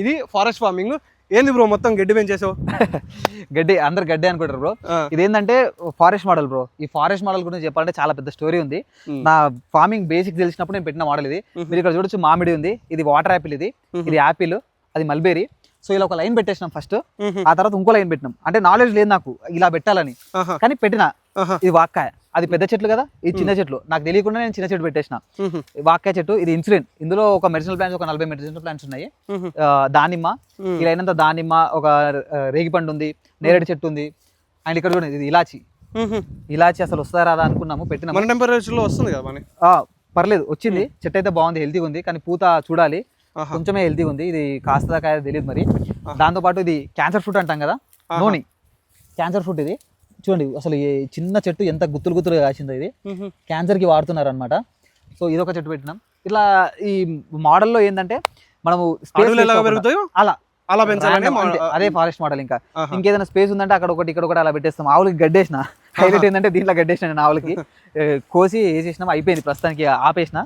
ఇది forest farming. ఏంది bro మొత్తం గడ్డి పెంచేసావు? గడ్డి అందరు గడ్డి అనుకుంటారు బ్రో. ఇదేంటంటే ఫారెస్ట్ మోడల్ బ్రో. ఈ ఫారెస్ట్ మోడల్ గురించి చెప్పాలంటే చాలా పెద్ద స్టోరీ ఉంది. నా ఫార్మింగ్ బేసిక్ తెలిసినప్పుడు నేను పెట్టిన మోడల్ ఇది. మీరు ఇక్కడ చూడొచ్చు మామిడి ఉంది ఇది వాటర్ యాపిల్ ఇది. ఇది యాపిల్ అది మల్బేరీ. సో ఇలా ఒక లైన్ పెట్టేసినాం ఫస్ట్. ఆ తర్వాత ఇంకో లైన్ పెట్టినాం. అంటే నాలెడ్జ్ లేదు నాకు ఇలా పెట్టాలని. కానీ పెట్టిన. ఇది వాక్కాయ. అది పెద్ద చెట్లు కదా? ఇది చిన్న చెట్లు. నాకు తెలియకుండా నేను చిన్న చెట్టు పెట్టేసిన. మ్మ్. వాక్కాయ చెట్టు ఇది ఇన్సులిన్. ఇందులో ఒక మెడిసినల్ ప్లాంట్స్ ఒక నలభై మెడిసినల్ ప్లాంట్స్ ఉన్నాయి. దానిమ్మ. మ్మ్. ఇలా అయినంత దానిమ్మ ఒక రేగిపండు ఉంది నేరేడు చెట్టు ఉంది అండ్ ఇక్కడ చూడండి ఇది ఇలాచి. ఇలాచి అసలు వస్తుందా రాదా అనుకున్నాము మన లో వస్తుంది కదా పర్లేదు వచ్చింది. చెట్టు అయితే బాగుంది హెల్తీగా ఉంది కానీ పూత చూడాలి. కొంచెమే హెల్తీగా ఉంది ఇది కాస్త కాయ తెలియదు మరి. దాంతో పాటు ఇది క్యాన్సర్ ఫ్రూట్ అంటాం కదా. నోని. క్యాన్సర్ ఫ్రూట్ ఇది. చూడండి అసలు ఈ చిన్న చెట్టు ఎంత గుత్తులు గుత్తులు కాసిందో ఇది. క్యాన్సర్కి వాడుతున్నారు అనమాట సో ఇదొక చెట్టు పెట్టినాం. ఇట్లా ఈ మోడల్లో ఏంటంటే మనము అలా. అలా అంటే అదే ఫారెస్ట్ మోడల్ ఇంకా. ఇంకేదైనా స్పేస్ ఉందంటే అక్కడ ఒకటి ఇక్కడ ఒకటి అలా పెట్టేస్తాం. ఆవులకి గడ్డేసిన. హైలైట్ ఏంటంటే దీంట్లో గడ్డేసిన నేను ఆవులకి. కోసి వేసేసినాం అయిపోయింది ప్రస్తుతానికి ఆపేసిన.